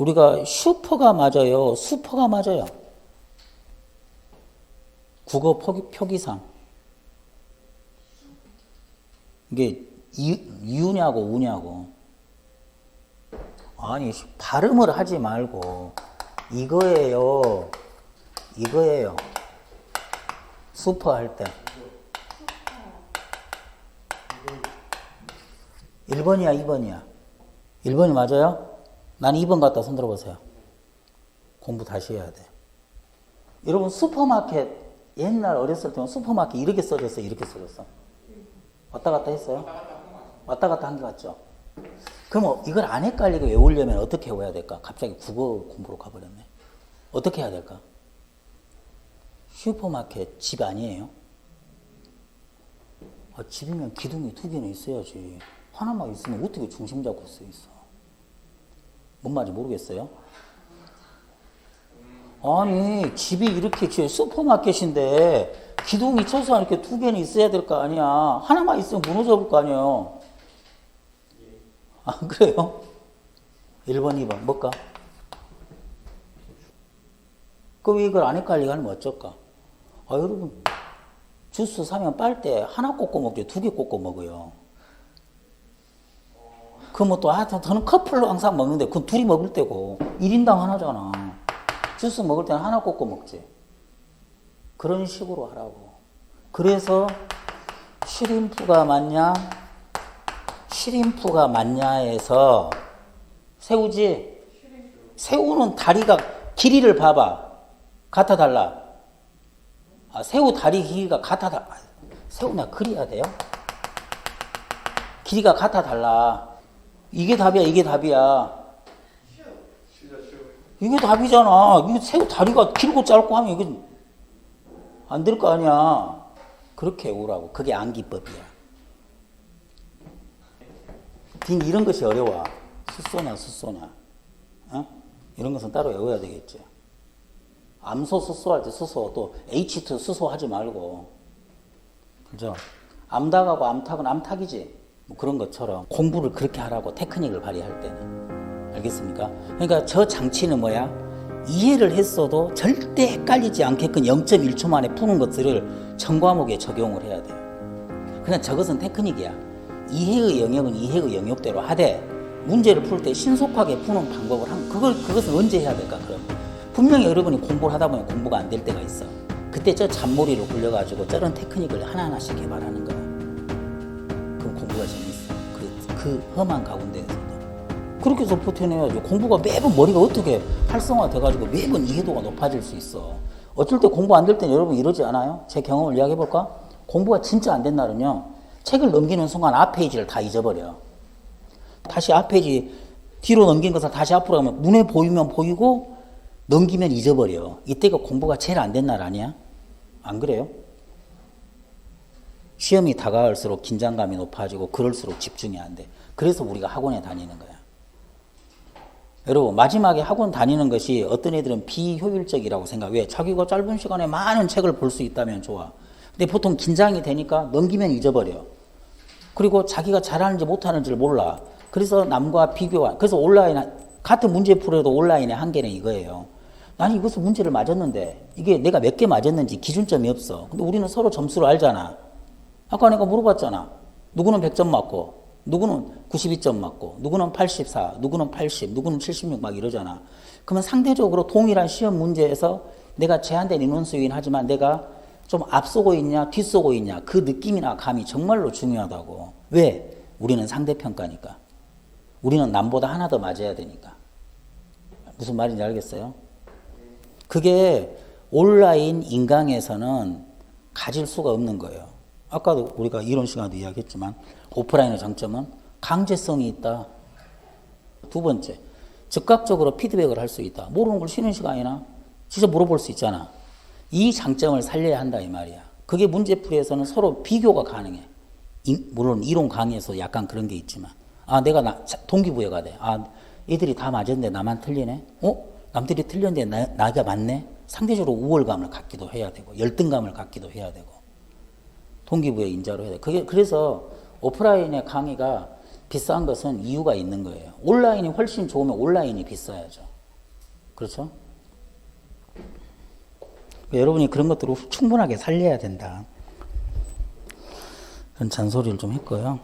우리가 슈퍼가 맞아요? 수퍼가 맞아요? 국어 표기, 표기상. 이게 이, 유냐고 우냐고. 아니, 발음을 하지 말고, 이거예요. 이거예요. 슈퍼 할 때. 1번이야, 2번이야? 1번이 맞아요? 난 2번 갖다 손 들어 보세요. 공부 다시 해야 돼. 여러분, 슈퍼마켓, 옛날 어렸을 때는 슈퍼마켓 이렇게 써졌어, 이렇게 써졌어. 왔다 갔다 했어요? 왔다 갔다 한게 같죠? 그럼 이걸 안 헷갈리게 외우려면 어떻게 외워야 될까? 갑자기 국어 공부로 가버렸네. 어떻게 해야 될까? 슈퍼마켓 집 아니에요? 아, 집이면 기둥이 두 개는 있어야지. 하나만 있으면 어떻게 중심 잡고 써 있어? 뭔 말인지 모르겠어요? 아니, 집이 이렇게 지 슈퍼마켓인데 기둥이 최소한 이렇게 두 개는 있어야 될 거 아니야. 하나만 있으면 무너져 볼 거 아니에요. 아, 그래요? 1번, 2번, 뭘까? 그럼 이걸 안 헷갈리게 하면 어쩔까? 아, 여러분, 주스 사면 빨 때 하나 꽂고 먹죠? 두 개 꽂고 먹어요. 그러면 또, 아, 저는 커플로 항상 먹는데, 그건 둘이 먹을 때고, 1인당 하나잖아. 주스 먹을 때는 하나 꽂고 먹지. 그런 식으로 하라고. 그래서, 시림프가 맞냐? 시림프가 맞냐에서, 새우지? 새우는 다리가, 길이를 봐봐. 같아 달라. 아, 새우 다리 길이가 같아 달라. 새우 나 그려야 돼요? 길이가 같아 달라. 이게 답이야, 이게 답이야. 이게 답이잖아. 이게 새우 다리가 길고 짧고 하면 이건 안 될 거 아니야. 그렇게 오라고. 그게 암기법이야. 딘 이런 것이 어려워. 수소나 수소나. 어? 이런 것은 따로 외워야 되겠지. 암소 수소 할 때 수소 또 H2 수소 하지 말고. 그죠? 암닭하고 암탉은 암탉이지. 뭐 그런 것처럼 공부를 그렇게 하라고 테크닉을 발휘할 때는. 알겠습니까? 그러니까 저 장치는 뭐야? 이해를 했어도 절대 헷갈리지 않게끔 0.1초 만에 푸는 것들을 전 과목에 적용을 해야 돼요. 그냥 저것은 테크닉이야. 이해의 영역은 이해의 영역대로 하되 문제를 풀 때 신속하게 푸는 방법을 한 그걸 그것은 언제 해야 될까? 그럼 분명히 여러분이 공부를 하다 보면 공부가 안 될 때가 있어. 그때 저 잔머리로 굴려가지고 저런 테크닉을 하나하나씩 개발하는 거야. 그럼 공부가 재밌어. 그, 그 험한 가운데에서도. 그렇게 해서 버텨내야죠. 공부가 매번 머리가 어떻게 활성화 돼가지고 매번 이해도가 높아질 수 있어. 어쩔 때 공부 안될 때는 여러분 이러지 않아요? 제 경험을 이야기해볼까? 공부가 진짜 안 된 날은요. 책을 넘기는 순간 앞 페이지를 다 잊어버려. 다시 앞 페이지 뒤로 넘긴 것을 다시 앞으로 가면 눈에 보이면 보이고 넘기면 잊어버려. 이때가 공부가 제일 안 된 날 아니야? 안 그래요? 시험이 다가갈수록 긴장감이 높아지고 그럴수록 집중이 안 돼. 그래서 우리가 학원에 다니는 거야. 여러분 마지막에 학원 다니는 것이 어떤 애들은 비효율적이라고 생각. 왜? 자기가 짧은 시간에 많은 책을 볼 수 있다면 좋아. 근데 보통 긴장이 되니까 넘기면 잊어버려. 그리고 자기가 잘하는지 못하는지를 몰라. 그래서 남과 비교한. 그래서 온라인 같은 문제 풀어도 온라인의 한계는 이거예요. 나는 이것을 문제를 맞았는데 이게 내가 몇 개 맞았는지 기준점이 없어. 근데 우리는 서로 점수를 알잖아. 아까 내가 물어봤잖아. 누구는 100점 맞고, 누구는 92점 맞고, 누구는 84, 누구는 80, 누구는 76 막 이러잖아. 그러면 상대적으로 동일한 시험 문제에서 내가 제한된 인원 수이긴 하지만 내가 좀 앞서고 있냐, 뒤서고 있냐, 그 느낌이나 감이 정말로 중요하다고. 왜? 우리는 상대평가니까. 우리는 남보다 하나 더 맞아야 되니까. 무슨 말인지 알겠어요? 그게 온라인 인강에서는 가질 수가 없는 거예요. 아까도 우리가 이런 시간도 이야기했지만 오프라인의 장점은 강제성이 있다. 두 번째, 즉각적으로 피드백을 할 수 있다. 모르는 걸 쉬는 시간이나 진짜 물어볼 수 있잖아. 이 장점을 살려야 한다 이 말이야. 그게 문제풀이에서는 서로 비교가 가능해. 이- 물론 이론 강의에서 약간 그런 게 있지만 아 내가 나, 자- 동기부여가 돼. 아 애들이 다 맞았는데 나만 틀리네. 어? 남들이 틀렸는데 나, 나가 맞네. 상대적으로 우월감을 갖기도 해야 되고 열등감을 갖기도 해야 되고 동기부여 인자로 해야 돼. 그게 그래서 오프라인의 강의가 비싼 것은 이유가 있는 거예요. 온라인이 훨씬 좋으면 온라인이 비싸야죠. 그렇죠? 여러분이 그런 것들을 충분하게 살려야 된다. 그런 잔소리를 좀 했고요.